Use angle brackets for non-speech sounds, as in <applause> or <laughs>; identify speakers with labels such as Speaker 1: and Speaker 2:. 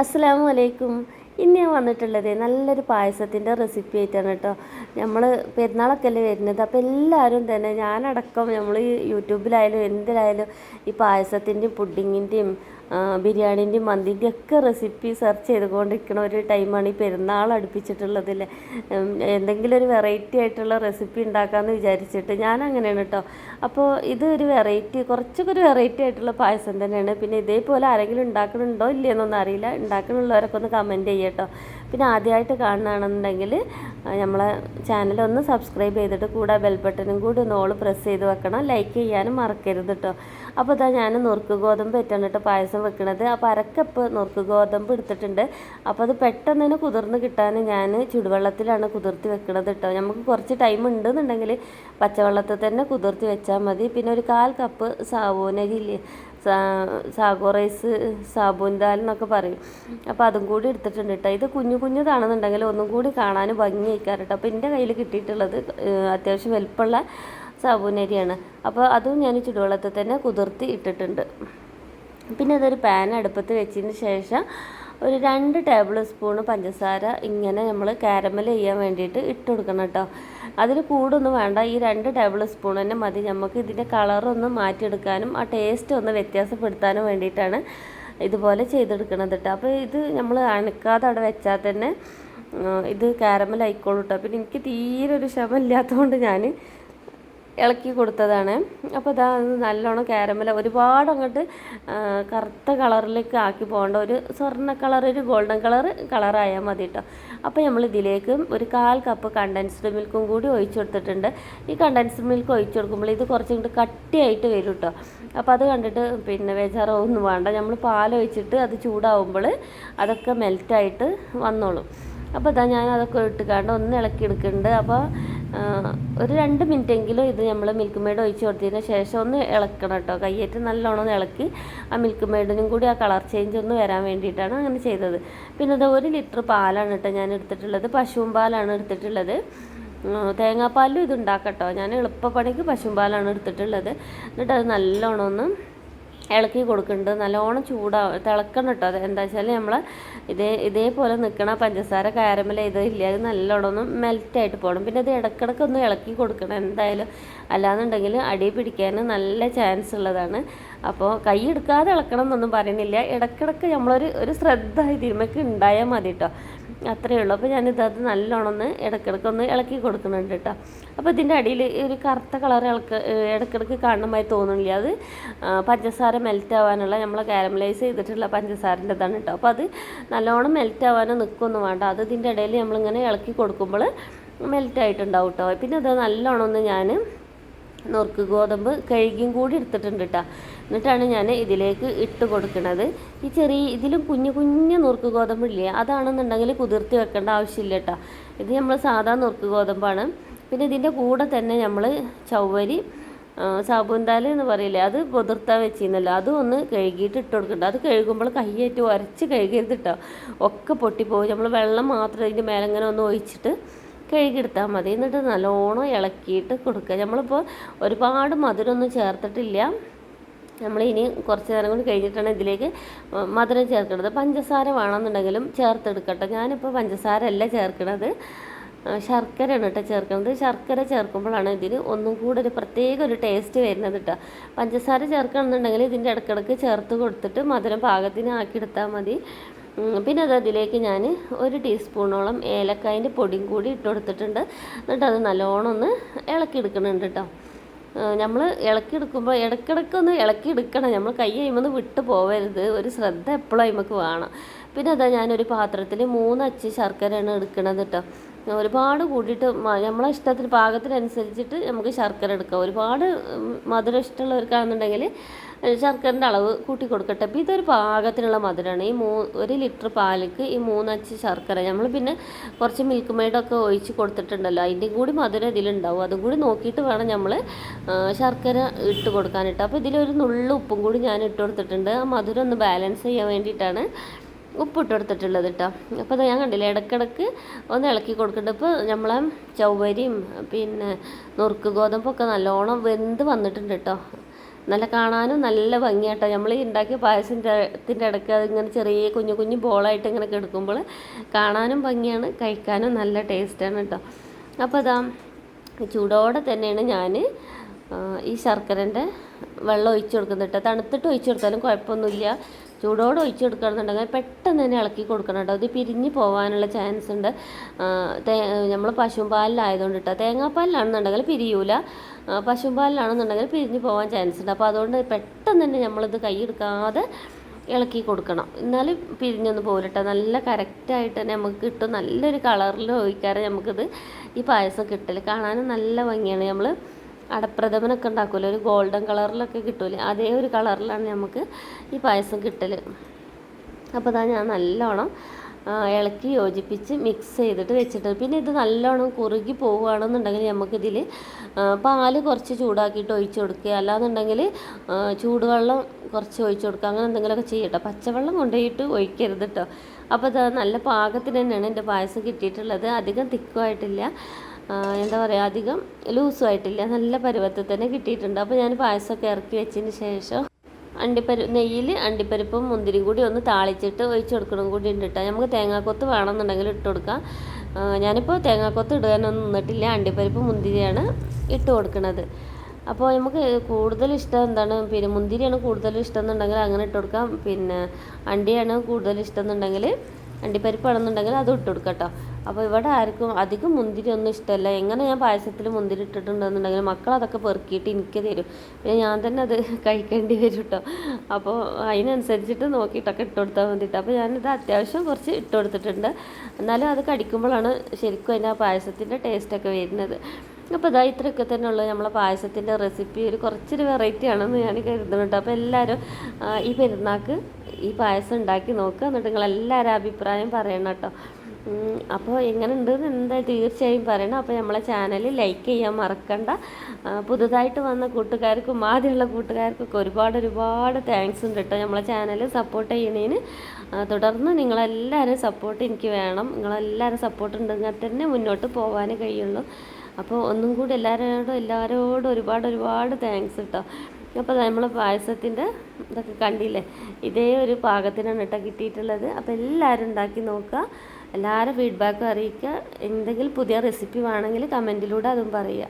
Speaker 1: അസ്സാം വലൈക്കും ഇന്ന് ഞാൻ വന്നിട്ടുള്ളത് നല്ലൊരു പായസത്തിന്റെ റെസിപ്പി ആയിട്ടാണ് കേട്ടോ. നമ്മൾ പെരുന്നാളൊക്കെ അല്ലേ വരുന്നത്. അപ്പോൾ എല്ലാവരും തന്നെ ഞാനടക്കം നമ്മൾ യൂട്യൂബിലായാലും എന്തിലായാലും ഈ പായസത്തിന്റെയും പുഡിങ്ങിന്റെയും ബിരിയാണീന്റെയും മന്തിന്റെ ഒക്കെ റെസിപ്പി സെർച്ച് ചെയ്തുകൊണ്ടിരിക്കുന്ന ഒരു ടൈമാണ് ഈ പെരുന്നാൾ അടുപ്പിച്ചിട്ടുള്ളതിൽ എന്തെങ്കിലും ഒരു വെറൈറ്റി ആയിട്ടുള്ള റെസിപ്പി ഉണ്ടാക്കാമെന്ന് വിചാരിച്ചിട്ട് ഞാൻ അങ്ങനെയാണ് കേട്ടോ അപ്പോൾ ഇത് ഒരു വെറൈറ്റി കുറച്ചൊക്കെ ഒരു വെറൈറ്റി ആയിട്ടുള്ള പായസം തന്നെയാണ്. പിന്നെ ഇതേപോലെ ആരെങ്കിലും ഉണ്ടാക്കണുണ്ടോ ഇല്ലയെന്നൊന്നും അറിയില്ല. ഉണ്ടാക്കണുള്ളവരൊക്കെ ഒന്ന് കമന്റ് ചെയ്യട്ടോ പിന്നെ ആദ്യമായിട്ട് കാണുകയാണെന്നുണ്ടെങ്കിൽ നമ്മളെ ചാനൽ ഒന്ന് സബ്സ്ക്രൈബ് ചെയ്തിട്ട് കൂടെ ബെൽ ബട്ടണും കൂടി ഒന്ന് ഓൾ പ്രസ് ചെയ്ത് വെക്കണം. ലൈക്ക് ചെയ്യാനും മറക്കരുത് കേട്ടോ അപ്പോൾ ഇതാ ഞാൻ നുറുക്ക് ഗോതമ്പ് വെറ്റാണ് കേട്ടോ പായസം വെക്കണത്. അപ്പോൾ അരക്കപ്പ് നുറുക്ക് ഗോതമ്പ് എടുത്തിട്ടുണ്ട്. അപ്പോൾ അത് പെട്ടെന്ന് തന്നെ കുതിർന്ന് കിട്ടാൻ ഞാൻ ചുടുവെള്ളത്തിലാണ് കുതിർത്തി വെക്കണത് കേട്ടോ നമുക്ക് കുറച്ച് ടൈം ഉണ്ടെന്നുണ്ടെങ്കിൽ പച്ചവെള്ളത്തിൽ തന്നെ കുതിർത്തി വെച്ചാൽ മതി. പിന്നെ ഒരു കാൽ കപ്പ് സാവോനരില്ലേ സാഗോ റൈസ് സാബൂൻ ദാൽ എന്നൊക്കെ പറയും. അപ്പോൾ അതും കൂടി എടുത്തിട്ടുണ്ട് കേട്ടോ ഇത് കുഞ്ഞു കുഞ്ഞതാണെന്നുണ്ടെങ്കിൽ ഒന്നും കൂടി കാണാൻ ഭംഗിയായിക്കാറ് കേട്ടോ അപ്പോൾ എന്റെ കയ്യിൽ കിട്ടിയിട്ടുള്ളത് അത്യാവശ്യം വലുപ്പമുള്ള സാബൂനരിയാണ് അപ്പോൾ അതും ഞാൻ ചുടുവെള്ളത്തിൽ തന്നെ കുതിർത്തി ഇട്ടിട്ടുണ്ട്. പിന്നെ അതൊരു പാൻ അടുപ്പത്ത് വെച്ചതിന് ശേഷം ഒരു രണ്ട് ടേബിൾ സ്പൂൺ പഞ്ചസാര ഇങ്ങനെ നമ്മൾ കാരമൽ ചെയ്യാൻ വേണ്ടിയിട്ട് ഇട്ട് കൊടുക്കണം കേട്ടോ. അതിന് കൂടൊന്നും വേണ്ട. ഈ രണ്ട് ടേബിൾ സ്പൂൺ തന്നെ മതി. നമുക്ക് ഇതിന്റെ കളറൊന്ന് മാറ്റിയെടുക്കാനും ആ ടേസ്റ്റ് ഒന്ന് വ്യത്യാസപ്പെടുത്താനും വേണ്ടിയിട്ടാണ് ഇതുപോലെ ചെയ്തെടുക്കണത് കേട്ടോ. അപ്പോൾ ഇത് നമ്മൾ അണക്കാതെ അവിടെ വെച്ചാൽ തന്നെ ഇത് കാരമൽ ആയിക്കോളൂ കേട്ടോ. പിന്നെ എനിക്ക് തീരെ ഒരു ക്ഷമ ഇല്ലാത്തതുകൊണ്ട് ഞാൻ ഇളക്കി കൊടുത്തതാണ്. അപ്പോൾ ഇതാ നല്ലോണം കാരമല ഒരുപാട് അങ്ങോട്ട് കറുത്ത കളറിലേക്ക് ആക്കി പോകേണ്ട ഒരു സ്വർണ കളർ ഒരു ഗോൾഡൻ കളർ കളറായാൽ മതി കേട്ടോ അപ്പോൾ നമ്മൾ ഇതിലേക്ക് ഒരു കാൽ കപ്പ് കണ്ടൻസ്ഡ് മിൽക്കും കൂടി ഒഴിച്ചു കൊടുത്തിട്ടുണ്ട്. ഈ കണ്ടൻസ്ഡ് മിൽക്ക് ഒഴിച്ചു കൊടുക്കുമ്പോൾ ഇത് കുറച്ചും കൂടി കട്ടിയായിട്ട് വരും കേട്ടോ അപ്പോൾ അത് കണ്ടിട്ട് പിന്നെ വേജാറൊന്നും വേണ്ട. നമ്മൾ പാലൊഴിച്ചിട്ട് അത് ചൂടാവുമ്പോൾ അതൊക്കെ മെൽറ്റായിട്ട് വന്നോളും. അപ്പോൾ ഇതാ ഞാൻ അതൊക്കെ ഇട്ടുകാണ്ട് ഒന്ന് ഇളക്കി എടുക്കുന്നുണ്ട് അപ്പോൾ ഒരു രണ്ട് മിനിറ്റെങ്കിലും ഇത് നമ്മൾ മിൽക്ക് മെയ്ഡ് ഒഴിച്ച് കൊടുത്തതിന് ശേഷം ഒന്ന് ഇളക്കണം കേട്ടോ. കയ്യേറ്റ് നല്ലോണം ഒന്ന് ഇളക്കി ആ മിൽക്ക് മെയ്ഡിനും കൂടി ആ കളർ ചേഞ്ച് ഒന്ന് വരാൻ വേണ്ടിയിട്ടാണ് അങ്ങനെ ചെയ്തത്. പിന്നെ അത് ഒരു ലിറ്റർ പാലാണ് കേട്ടോ ഞാൻ എടുത്തിട്ടുള്ളത്. പശുവും പാലാണ് എടുത്തിട്ടുള്ളത്. തേങ്ങാപ്പാലും ഇത് ഉണ്ടാക്കട്ടോ ഞാൻ എളുപ്പപ്പണിക്ക് പശുമ്പാലാണ് പാലാണ് എടുത്തിട്ടുള്ളത്. എന്നിട്ട് അത് നല്ലോണം ഒന്ന് ഇളക്കി കൊടുക്കുന്നുണ്ട്. നല്ലോണം ചൂടാ തിളക്കണം കേട്ടോ. അത് എന്താ വെച്ചാൽ നമ്മൾ ഇതേ ഇതേപോലെ നിൽക്കണ പഞ്ചസാര കാരമൽ ഇല്ല അത് നല്ലോണം ഒന്ന് മെൽറ്റായിട്ട് പോകണം പിന്നെ അത് ഇടക്കിടക്ക് ഒന്ന് ഇളക്കി കൊടുക്കണം. എന്തായാലും അല്ലാന്നുണ്ടെങ്കിൽ അടി പിടിക്കാൻ നല്ല ചാൻസ് ഉള്ളതാണ്. അപ്പോൾ കൈ എടുക്കാതെ ഇളക്കണം എന്നൊന്നും പറയുന്നില്ല. ഇടക്കിടക്ക് നമ്മളൊരു ഒരു ശ്രദ്ധ ഇതിന്മേക്ക് ഉണ്ടായാൽ മതി കേട്ടോ. അത്രയേ ഉള്ളൂ. അപ്പോൾ ഞാനിത് അത് നല്ലോണം ഒന്ന് ഇടക്കിടക്ക് ഒന്ന് ഇളക്കി കൊടുക്കുന്നുണ്ട് കേട്ടോ. അപ്പോൾ ഇതിന്റെ അടിയിൽ ഒരു കറുത്ത കളർ ഇളക്ക് ഇടയ്ക്കിടയ്ക്ക് കാണുന്നതായി തോന്നുന്നില്ല. അത് പഞ്ചസാര മെൽറ്റ് ആവാനുള്ള നമ്മൾ കാരമലൈസ് ചെയ്തിട്ടുള്ള പഞ്ചസാരന്റെതാണ് കേട്ടോ. അപ്പോൾ അത് നല്ലോണം മെൽറ്റ് ആവാനോ നിൽക്കൊന്നും വേണ്ട. അത് ഇതിന്റെ ഇടയിൽ നമ്മളിങ്ങനെ ഇളക്കി കൊടുക്കുമ്പോൾ മെൽറ്റ് ആയിട്ടുണ്ടാവും കേട്ടോ. പിന്നെ അത് നല്ലോണം ഒന്ന് ഞാൻ നുറുക്ക് ഗോതമ്പ് കഴുകിയും കൂടി എടുത്തിട്ടുണ്ട് കേട്ടോ എന്നിട്ടാണ് ഞാൻ ഇതിലേക്ക് ഇട്ട് കൊടുക്കുന്നത് ഈ ചെറിയ ഇതിലും കുഞ്ഞു കുഞ്ഞു നുറുക്ക് ഗോതമ്പില്ലേ അതാണെന്നുണ്ടെങ്കിൽ കുതിർത്തി വെക്കേണ്ട ആവശ്യമില്ല കേട്ടോ ഇത് നമ്മൾ സാധാ നുറുക്ക് ഗോതമ്പാണ്. പിന്നെ ഇതിന്റെ കൂടെ തന്നെ നമ്മൾ ചവ്വരി സാബുന്താൽ എന്ന് പറയില്ലേ അത് പുതിർത്താൻ വെച്ചിരുന്നല്ലോ. അതും ഒന്ന് കഴുകിയിട്ട് ഇട്ട് കൊടുക്കണ്ട. അത് കഴുകുമ്പോൾ കയ്യേറ്റ് ഉരച്ച് കഴുകരുത് കേട്ടോ ഒക്കെ പൊട്ടിപ്പോകും നമ്മൾ വെള്ളം മാത്രം ഇതിന്റെ മേലെങ്ങനെ ഒന്ന് ഒഴിച്ചിട്ട് കഴുകിയെടുത്താൽ മതി. എന്നിട്ട് നല്ലോണം ഇളക്കിയിട്ട് കൊടുക്കുക. നമ്മളിപ്പോൾ ഒരുപാട് മധുരമൊന്നും ചേർത്തിട്ടില്ല. നമ്മൾ ഇനി കുറച്ച് നേരം കൂടി കഴിഞ്ഞിട്ടാണ് ഇതിലേക്ക് മധുരം ചേർക്കുന്നത് പഞ്ചസാര വേണമെന്നുണ്ടെങ്കിലും ചേർത്തെടുക്കട്ടെ. ഞാനിപ്പോൾ പഞ്ചസാര അല്ല ചേർക്കുന്നത് ശർക്കരയാണ് കേട്ടോ ചേർക്കുന്നത്. ശർക്കര ചേർക്കുമ്പോഴാണ് ഇതിന് ഒന്നും കൂടെ ഒരു പ്രത്യേക ഒരു ടേസ്റ്റ് വരുന്നത് കേട്ടോ. പഞ്ചസാര ചേർക്കണമെന്നുണ്ടെങ്കിൽ ഇതിന്റെ ഇടക്കിടക്ക് ചേർത്ത് കൊടുത്തിട്ട് മധുരം പാകത്തിന് ആക്കിയെടുത്താൽ മതി. പിന്നെ അത് അതിലേക്ക് ഞാൻ ഒരു ടീസ്പൂണോളം ഏലക്കായന്റെ പൊടിയും കൂടി ഇട്ട് കൊടുത്തിട്ടുണ്ട്. എന്നിട്ട് അത് നല്ലോണം ഒന്ന് ഇളക്കി എടുക്കുന്നുണ്ട് കേട്ടോ. നമ്മൾ ഇളക്കിയെടുക്കുമ്പോൾ ഇടയ്ക്കിടയ്ക്കൊന്ന് ഇളക്കിയെടുക്കണം നമ്മൾ കൈ കഴിയുമ്പോൾ വിട്ട് പോവരുത്. ഒരു ശ്രദ്ധ എപ്പോഴും നമുക്ക് വേണം. പിന്നെ അതാ ഞാനൊരു പാത്രത്തിൽ മൂന്ന് അച്ചി ശർക്കരയാണ് എടുക്കണത് കേട്ടോ. ഒരുപാട് കൂടിയിട്ട് നമ്മളെ ഇഷ്ടത്തിന് പാകത്തിനനുസരിച്ചിട്ട് നമുക്ക് ശർക്കര എടുക്കാം. ഒരുപാട് മധുരം ഇഷ്ടമുള്ളവർക്കാണെന്നുണ്ടെങ്കിൽ ശർക്കരന്റെ അളവ് കൂട്ടി കൊടുക്കട്ടെ അപ്പോൾ ഇതൊരു പാകത്തിനുള്ള മധുരമാണ് ഈ മൂ ഒരു ലിറ്റർ പാലിക്ക് ഈ മൂന്നച്ച് ശർക്കര. നമ്മൾ പിന്നെ കുറച്ച് മിൽക്ക് മെയ്ഡൊക്കെ ഒഴിച്ച് കൊടുത്തിട്ടുണ്ടല്ലോ. അതിന്റെ കൂടി മധുരം ഇതിലുണ്ടാവും. അതും കൂടി നോക്കിയിട്ട് വേണം നമ്മൾ ശർക്കര ഇട്ട് കൊടുക്കാനിട്ട് അപ്പോൾ ഇതിലൊരു നുള്ളു ഉപ്പും കൂടി ഞാൻ ഇട്ട് കൊടുത്തിട്ടുണ്ട്. ആ മധുരം ഒന്ന് ബാലൻസ് ചെയ്യാൻ വേണ്ടിയിട്ടാണ് ഉപ്പിട്ട് കൊടുത്തിട്ടുള്ളത് കേട്ടോ അപ്പോൾ ഞാൻ കണ്ടില്ല ഇടക്കിടക്ക് ഒന്ന് ഇളക്കി കൊടുക്കുന്നുണ്ട് ഇപ്പോൾ നമ്മളെ ചൗവരിയും പിന്നെ നുറുക്ക് ഗോതമ്പൊക്കെ നല്ലോണം വെന്ത് വന്നിട്ടുണ്ട് കേട്ടോ നല്ല കാണാനും നല്ല ഭംഗിയാട്ടോ. നമ്മൾ ഈ ഉണ്ടാക്കിയ പായസത്തിന്റെ ഇടയ്ക്ക് അതിങ്ങനെ ചെറിയ കുഞ്ഞു കുഞ്ഞു ബോളായിട്ട് ഇങ്ങനെ കിടക്കുമ്പോൾ കാണാനും ഭംഗിയാണ് കഴിക്കാനും നല്ല ടേസ്റ്റാണ് കേട്ടോ അപ്പോൾ അതാ ചൂടോടെ തന്നെയാണ് ഞാൻ ഈ ശർക്കരന്റെ വെള്ളം ഒഴിച്ചു കൊടുക്കുന്നത് കേട്ടോ തണുത്തിട്ട് ഒഴിച്ചു കൊടുത്താലും കുഴപ്പമൊന്നുമില്ല. ചൂടോടെ ഒഴിച്ചു കൊടുക്കണമെന്നുണ്ടെങ്കിൽ പെട്ടെന്ന് തന്നെ ഇളക്കി കൊടുക്കണം കേട്ടോ. അത് പിരിഞ്ഞ് പോകാനുള്ള ചാൻസ് ഉണ്ട്. നമ്മൾ പശുപാലിലായതുകൊണ്ട് കേട്ടോ തേങ്ങാപ്പാലിലാണെന്നുണ്ടെങ്കിൽ പിരിയൂല. പശുപാലിലാണെന്നുണ്ടെങ്കിൽ പിരിഞ്ഞ് പോകാൻ ചാൻസ് ഉണ്ട്. അപ്പോൾ അതുകൊണ്ട് പെട്ടെന്ന് തന്നെ നമ്മളിത് കൈയെടുക്കാതെ ഇളക്കി കൊടുക്കണം. എന്നാലും പിരിഞ്ഞൊന്ന് പോലിട്ട നല്ല കറക്റ്റായിട്ട് തന്നെ നമുക്ക് കിട്ടും. നല്ലൊരു കളറിൽ ഒഴിക്കാറ് നമുക്കിത് ഈ പായസം കിട്ടൽ കാണാനും നല്ല ഭംഗിയാണ്. നമ്മൾ അടപ്രഥമനൊക്കെ ഉണ്ടാക്കുമല്ലോ ഒരു ഗോൾഡൻ കളറിലൊക്കെ കിട്ടൂലേ? അതേ ഒരു കളറിലാണ് നമുക്ക് ഈ പായസം കിട്ടൽ അപ്പോൾ ഇതാ ഞാൻ നല്ലോണം ഇളക്കി യോജിപ്പിച്ച് മിക്സ് ചെയ്തിട്ട് വെച്ചിട്ട് പിന്നെ ഇത് നല്ലോണം കുറുകി പോവുകയാണെന്നുണ്ടെങ്കിൽ നമുക്കിതിൽ പാൽ കുറച്ച് ചൂടാക്കിയിട്ട് ഒഴിച്ചു കൊടുക്കുക. അല്ലാന്നുണ്ടെങ്കിൽ ചൂടുവെള്ളം കുറച്ച് ഒഴിച്ചു കൊടുക്കുക. അങ്ങനെ എന്തെങ്കിലുമൊക്കെ ചെയ്യട്ടോ. പച്ചവെള്ളം കൊണ്ടുപോയിട്ട് ഒഴിക്കരുത് കേട്ടോ അപ്പോൾ ഇത് നല്ല പാകത്തിന് തന്നെയാണ് എന്റെ പായസം കിട്ടിയിട്ടുള്ളത്. അധികം തിക്കുമായിട്ടില്ല. എന്താ പറയുക അധികം ലൂസും ആയിട്ടില്ല. നല്ല പരുവത്തിൽ തന്നെ കിട്ടിയിട്ടുണ്ട്. അപ്പോൾ ഞാൻ പായസമൊക്കെ ഇറക്കി വെച്ചതിന് ശേഷം അണ്ടിപ്പരി നെയ്യിൽ അണ്ടിപ്പരിപ്പും മുന്തിരി കൂടി ഒന്ന് താളിച്ചിട്ട് ഒഴിച്ചു കൊടുക്കണം കൂടി ഉണ്ട് കേട്ടോ നമുക്ക് തേങ്ങാക്കൊത്ത് വേണമെന്നുണ്ടെങ്കിൽ ഇട്ട് കൊടുക്കാം. ഞാനിപ്പോൾ തേങ്ങാക്കൊത്ത് ഇടാനൊന്നും നിന്നിട്ടില്ല. അണ്ടിപ്പരിപ്പ് മുന്തിരിയാണ് ഇട്ട് കൊടുക്കുന്നത് അപ്പോൾ നമുക്ക് കൂടുതൽ ഇഷ്ടം എന്താണ്? പിന്നെ മുന്തിരിയാണ് കൂടുതൽ ഇഷ്ടം എന്നുണ്ടെങ്കിൽ അങ്ങനെ ഇട്ട് കൊടുക്കാം. പിന്നെ അണ്ടിയാണ് കൂടുതൽ ഇഷ്ടം എന്നുണ്ടെങ്കിൽ അണ്ടിപ്പരിപ്പാണെന്നുണ്ടെങ്കിൽ അത് ഇട്ട് കൊടുക്കാം കേട്ടോ. അപ്പോൾ ഇവിടെ ആർക്കും അധികം മുന്തിരി ഒന്നും ഇഷ്ടമല്ല. എങ്ങനെ ഞാൻ പായസത്തിൽ മുന്തിരി ഇട്ടിട്ടുണ്ടെന്നുണ്ടെങ്കിൽ മക്കൾ അതൊക്കെ പെറുക്കിയിട്ട് എനിക്ക് തരും. പിന്നെ ഞാൻ തന്നെ അത് <laughs> കഴിക്കേണ്ടി വരും കേട്ടോ. അപ്പോൾ അതിനനുസരിച്ചിട്ട് നോക്കിയിട്ടൊക്കെ ഇട്ട് കൊടുത്താൽ മതിട്ടോ. അപ്പോൾ ഞാനിത് അത്യാവശ്യം കുറച്ച് ഇട്ട് കൊടുത്തിട്ടുണ്ട്. എന്നാലും അത് കടിക്കുമ്പോഴാണ് ശരിക്കും അതിന്റെ ആ പായസത്തിന്റെ ടേസ്റ്റൊക്കെ വരുന്നത്. അപ്പോൾ ഇതാ ഇത്രയൊക്കെ തന്നെ ഉള്ളൂ. നമ്മളെ പായസത്തിന്റെ റെസിപ്പി ഒരു കുറച്ചൊരു വെറൈറ്റി ആണെന്ന് ഞാൻ കരുതുന്നുണ്ട്. അപ്പോൾ എല്ലാവരും ഈ പെരുന്നാൾക്ക് ഈ പായസം ഉണ്ടാക്കി നോക്കുക എന്നിട്ട് നിങ്ങൾ എല്ലാവരും അഭിപ്രായം പറയണം കേട്ടോ. അപ്പോൾ എങ്ങനെയുണ്ട് എന്താ തീർച്ചയായും പറയണം. അപ്പോൾ നമ്മളെ ചാനൽ ലൈക്ക് ചെയ്യാൻ മറക്കണ്ട. പുതുതായിട്ട് വന്ന കൂട്ടുകാർക്കും ആദ്യമുള്ള കൂട്ടുകാർക്കൊക്കെ ഒരുപാട് ഒരുപാട് താങ്ക്സ് ഉണ്ട് കേട്ടോ. നമ്മളെ ചാനൽ സപ്പോർട്ട് ചെയ്യണേന് ആ, തുടർന്ന് നിങ്ങളെല്ലാവരും സപ്പോർട്ട് എനിക്ക് വേണം. നിങ്ങളെല്ലാവരും സപ്പോർട്ട് ഉണ്ടെങ്കിൽ തന്നെ മുന്നോട്ട് പോകാൻ കഴിയുള്ളൂ. അപ്പോൾ ഒന്നും കൂടി എല്ലാവരോടും എല്ലാവരോടും ഒരുപാട് ഒരുപാട് താങ്ക്സ് കേട്ടോ അപ്പോൾ നമ്മൾ പായസത്തിന്റെ ഇതൊക്കെ കണ്ടില്ലേ? ഇതേ ഒരു പാകത്തിനാണ് കേട്ടോ കിട്ടിയിട്ടുള്ളത്. അപ്പോൾ എല്ലാവരും ഉണ്ടാക്കി നോക്കുക. എല്ലാവരും ഫീഡ്ബാക്കും അറിയിക്കുക. എന്തെങ്കിലും പുതിയ റെസിപ്പി വേണമെങ്കിൽ കമന്റിലൂടെ അതും പറയുക.